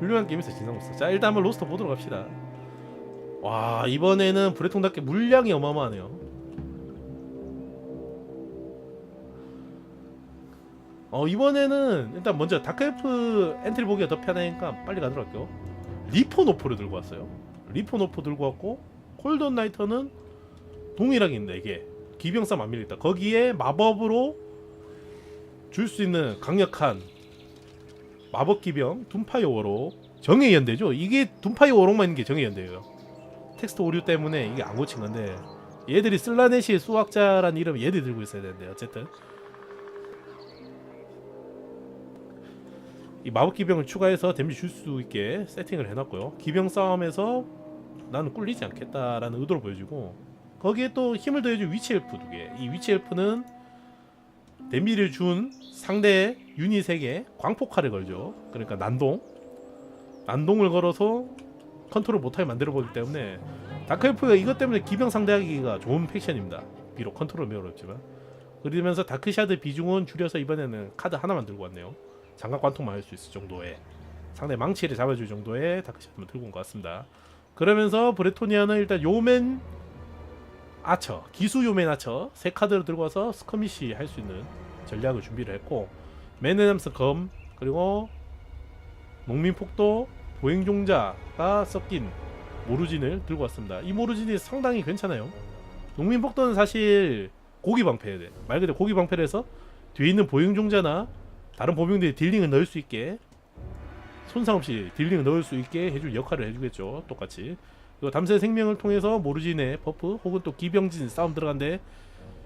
훌륭한 게임에서 진상로서 자 일단 한번 로스터 보도록 합시다. 와 이번에는 브레통답게 물량이 어마어마하네요. 어 이번에는 일단 먼저 다크엘프 엔트리 보기가 더 편하니까 빨리 가도록 할게요. 리포노프를 들고 왔어요. 리포노프 들고 왔고 콜던 나이터는 동일하게 있는데 이게. 기병싸움 안 밀리다. 거기에 마법으로 줄 수 있는 강력한 마법 기병 둠파이어 워로 정의 연대죠? 이게 둠파이어 워록만 있는 게 정의 연대예요. 텍스트 오류 때문에 이게 안 고친 건데 얘들이 슬라네시의 수학자라는 이름 얘들이 들고 있어야 되는데 어쨌든. 이 마법 기병을 추가해서 데미지 줄 수 있게 세팅을 해놨고요. 기병 싸움에서 나는 꿀리지 않겠다라는 의도를 보여주고 거기에 또 힘을 더해줄 위치 엘프 두 개 이 위치 엘프는 데미를 준 상대 유닛에게 광폭화를 걸죠. 그러니까 난동. 난동을 걸어서 컨트롤 못하게 만들어 보기 때문에 다크엘프가 이것 때문에 기병 상대하기가 좋은 팩션입니다. 비록 컨트롤 매우 어렵지만. 그러면서 다크샤드 비중은 줄여서 이번에는 카드 하나만 들고 왔네요. 장갑 관통만 할 수 있을 정도의 상대 망치를 잡아줄 정도의 다크샤드만 들고 온 것 같습니다. 그러면서 브레토니아는 일단 요맨 아처 기수 요맨 아처 세 카드를 들고 와서 스커미시 할 수 있는 전략을 준비를 했고 매너남스 검 그리고 농민폭도 보행종자가 섞인 모루진을 들고 왔습니다. 이 모루진이 상당히 괜찮아요. 농민폭도는 사실 고기 방패야 돼 말 그대로 고기 방패를 해서 뒤에 있는 보행종자나 다른 보병들이 딜링을 넣을 수 있게 손상 없이 딜링을 넣을 수 있게 해줄 역할을 해주겠죠. 똑같이 그리고 담세 생명을 통해서 모르진의 버프 혹은 또 기병진 싸움 들어간데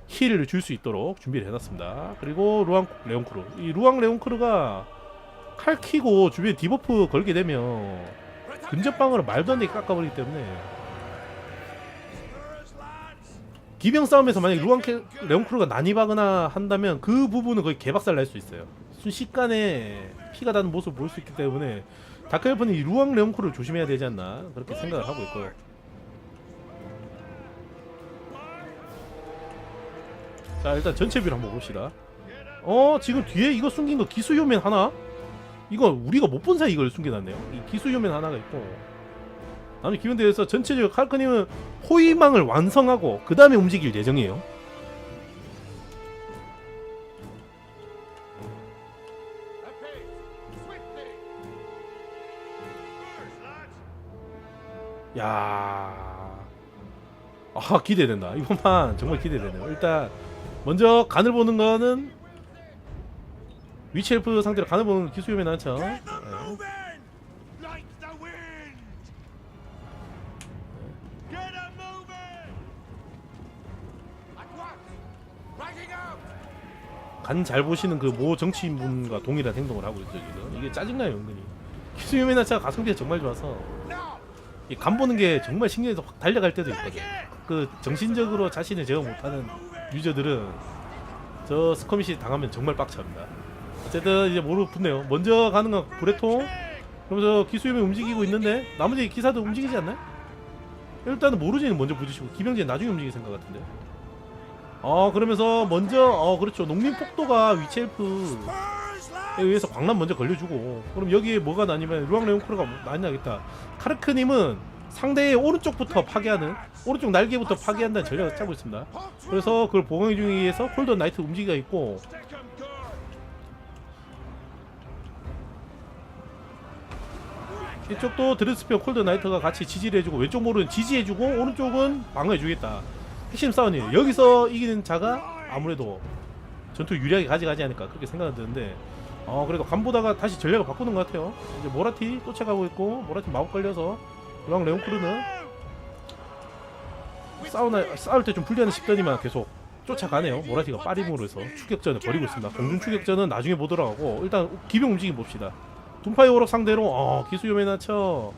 힐을 줄 수 있도록 준비를 해놨습니다. 그리고 루앙 레온크루. 이 루앙 레온크루가 칼 키고 주변에 디버프 걸게 되면 근접방으로 말도 안 되게 깎아버리기 때문에 기병 싸움에서 만약 루앙 캐, 레온크루가 난입하거나 한다면 그 부분은 거의 개박살 날 수 있어요. 순식간에 피가 나는 모습을 볼 수 있기 때문에 다크엘프는 이 루앙 레온크루를 조심해야 되지 않나 그렇게 생각을 하고 있고요. 자 일단 전체 뷰를 한번 봅시다. 어 지금 뒤에 이거 숨긴 거 기수요맨 하나? 이거 우리가 못 본 사이 이걸 숨겨놨네요. 이 기수요맨 하나가 있고. 나는 기본대에서 전체적으로 칼크님은 호위망을 완성하고 그 다음에 움직일 예정이에요 야, 아 기대된다. 이번만 정말 기대되네요. 일단 먼저 간을 보는 거는 위치 엘프 상대로 간을 보는 기수요면 나죠. 네. Like the wind! Get a moving! At once! Rising up! 간잘 보시는 그 모 정치인분과 동일한 행동을 하고 있죠 지금. 이게 짜증나요 은근히. 나차 가성비가 정말 좋아서! 이 간 보는 게 정말 신경에서 확 달려갈 때도 있거든. 그 정신적으로 자신을 제어 못하는 유저들은 저 스커미시 당하면 정말 빡쳐합니다. 어쨌든 이제 모르 붙네요. 먼저 가는 건 브레통. 그러면서 기수염이 움직이고 있는데 나머지 기사도 움직이지 않나요? 일단은 모르지는 먼저 부딪히고 기병진 나중에 움직일 생각 같은데. 어 그러면서 먼저 어 그렇죠 농민 폭도가 위치엘프 의해서 광란 먼저 걸려주고 그럼 여기에 뭐가 나뉘면 루앙 레온크루가 나뉘나겠다. 카르크님은 상대의 오른쪽부터 파괴하는 오른쪽 날개부터 파괴한다는 전략을 짜고 있습니다. 그래서 그걸 보강해 주기 위해서 콜더 나이트 움직이가 있고! 이쪽도 드레스피어 콜드 나이트가 같이 지지를 해주고 왼쪽 모르는 지지해주고 오른쪽은 방어해주겠다 핵심 싸움이에요 여기서 이기는 자가 아무래도 전투 유리하게 가져가지 않을까 그렇게 생각은 드는데 어 그래도 간보다가 다시 전략을 바꾸는 것 같아요. 이제 모라티 쫓아가고 있고 모라티 마법 걸려서 이왕 레온크루는 싸우나 싸울 때 좀 불리하는 싶더니만 계속 쫓아가네요. 모라티가 빠림으로 해서 추격전을 벌이고 있습니다. 공중 추격전은 나중에 보도록 하고 일단 기병 움직임 봅시다. 둠파이 오럭 상대로 어 기수 요메나처.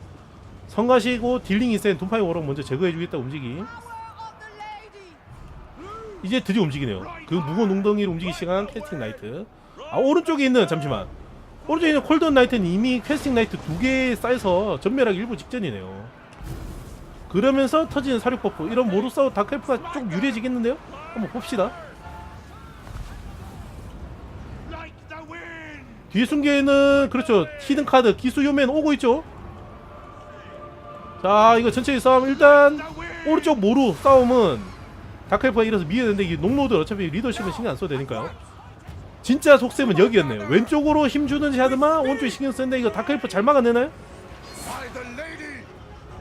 성가시고 딜링이 센 둠파이 오럭 먼저 제거해주겠다 움직임. 이제 드디어 움직이네요. 그 무거운 웅덩이를 움직일 시간 캐스팅 나이트 아 오른쪽에 있는 잠시만 오른쪽에 있는 콜던 나이트는 이미 캐스팅 나이트 두 개 쌓여서 전멸하기 일부 직전이네요 그러면서 터지는 사륙 버프 이런 모두 싸우 다크엘프가 좀 유리해지겠는데요? 한번 봅시다! 뒤에 숨겨있는 그렇죠 히든 카드 기수 요맨 오고 있죠 자 이거 전체의 싸움 일단! 오른쪽 모루 싸움은 다크엘프가 이래서 미해야 되는데 이게 농로드 어차피 리더십은 신경 안 써도 되니까요 진짜 속셈은 여기였네요 왼쪽으로 힘 주는 샤드만 오른쪽에 신경 쓰는데 이거 다크엘프 잘 막아내나요?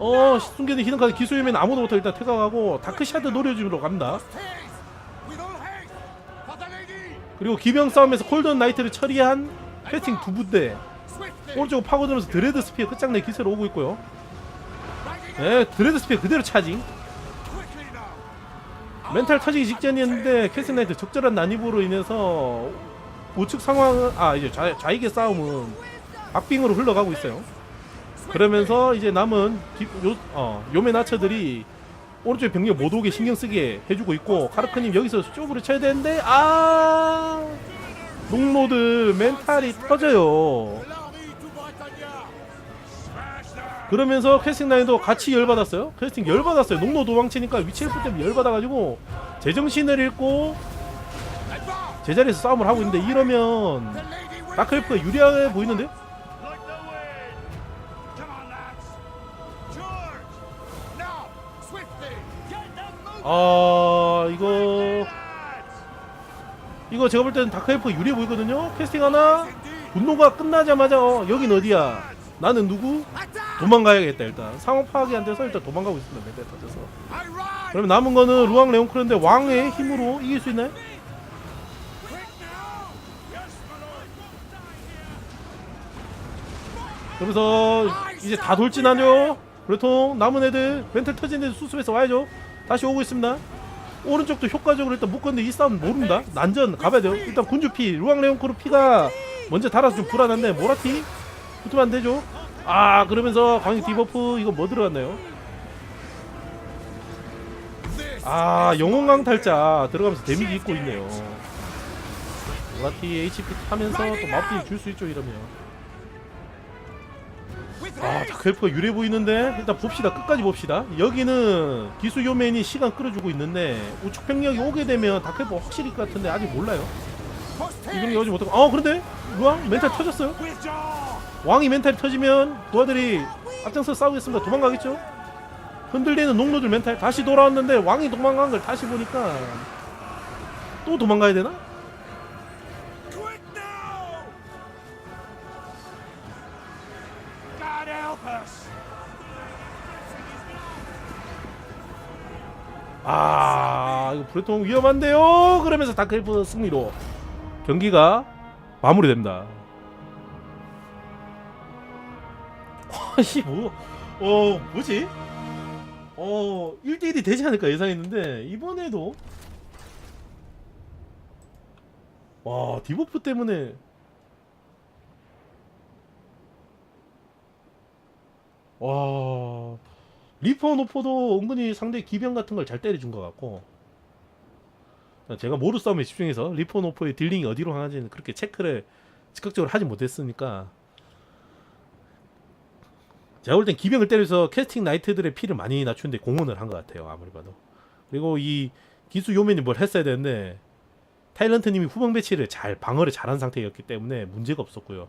어 숨겨진 히든 카드 요맨 아무도 못하고 일단 퇴각하고 다크샤드 노려주러 갑니다! 그리고 기병 싸움에서 콜든 나이트를 처리한 패팅 두 부대! 오른쪽으로 파고들면서 드레드 스피어 끝장내 기세로 오고 있고요! 예 드레드 스피어 그대로 차징! 멘탈 터지기 직전이었는데 캐슬 나이트 적절한 난입으로 인해서 우측 상황은 아 이제 좌, 좌익의 싸움은 박빙으로 흘러가고 있어요 그러면서 이제 남은 기, 요, 어, 요메 나처들이 오른쪽 병력 못 오게 신경 쓰게 해주고 있고 카르크님 여기서 쪽으로 쳐야 되는데 아 농로드 멘탈이 터져요! 그러면서 캐스팅 라인도 같이 열받았어요 캐스팅 열받았어요 농로 도망치니까 위치 헬프 때문에 열받아가지고 제정신을 잃고! 제자리에서 싸움을 하고 있는데 이러면 다크헬프가 유리하게 보이는데? 아 이거! 이거 제가 볼 때는 다크헬프 유리해 보이거든요 캐스팅 하나! 분노가 끝나자마자 어, 여긴 어디야 나는 누구? 도망가야겠다 일단 상황 파악이 안 돼서 일단 도망가고 있습니다 멘탈 터져서! 그러면 남은 거는 루앙 레온크르인데 왕의 힘으로 이길 수 있나요? 그러면서 이제 다 돌진하죠 그래통 남은 애들 멘탈 터진 애들 수습해서 와야죠. 다시 오고 있습니다. 오른쪽도 효과적으로 일단 묶었는데 이 싸움 모른다? 난전 가봐야 돼요. 일단 군주 피 루앙 레온크르 피가 먼저 달아서 좀 불안한데 모라티 붙으면 안 되죠. 아 그러면서 광역 디버프 이거 뭐 들어갔나요? 아 영혼강 탈자 들어가면서 데미지 입고 있네요. 모라티 HP 타면서 또 마우티 줄수 있죠 이러면 아! 다크엘프가 유리해 보이는데 일단 봅시다 끝까지 봅시다 여기는 기수 요맨이 시간 끌어주고 있는데 우측 병력이 오게 되면 다크엘프 확실히 것 같은데 아직 몰라요 Post 이 병력이 haste! 오지 못하고 어 그런데 루앙 멘탈 터졌어요! 왕이 멘탈이 터지면 도화들이 앞장서 싸우겠습니다 도망가겠죠 흔들리는 농로들 멘탈 다시 돌아왔는데 왕이 도망간 걸 다시 보니까 또 도망가야 되나? 아 이거 브레통 위험한데요? 그러면서 다크엘프 승리로 경기가 마무리됩니다. 아이 뭐어 뭐지? 어 1대1이 되지 않을까 예상했는데 이번에도 와 디버프 때문에 와. 리퍼 노포도 은근히 상대 기병 같은 걸 잘 때려준 것 같고. 제가 모루 싸움에 집중해서 리퍼 노포의 딜링이 어디로 가는지는 그렇게 체크를 즉각적으로 하지 못했으니까. 제가 볼 땐 기병을 때려서 캐스팅 나이트들의 피를 많이 낮추는데 공헌을 한 것 같아요 아무리 봐도. 그리고 이 기수 요맨이 뭘 했어야 되는데 타일런트님이 후방 배치를 잘 방어를 잘한 상태였기 때문에 문제가 없었고요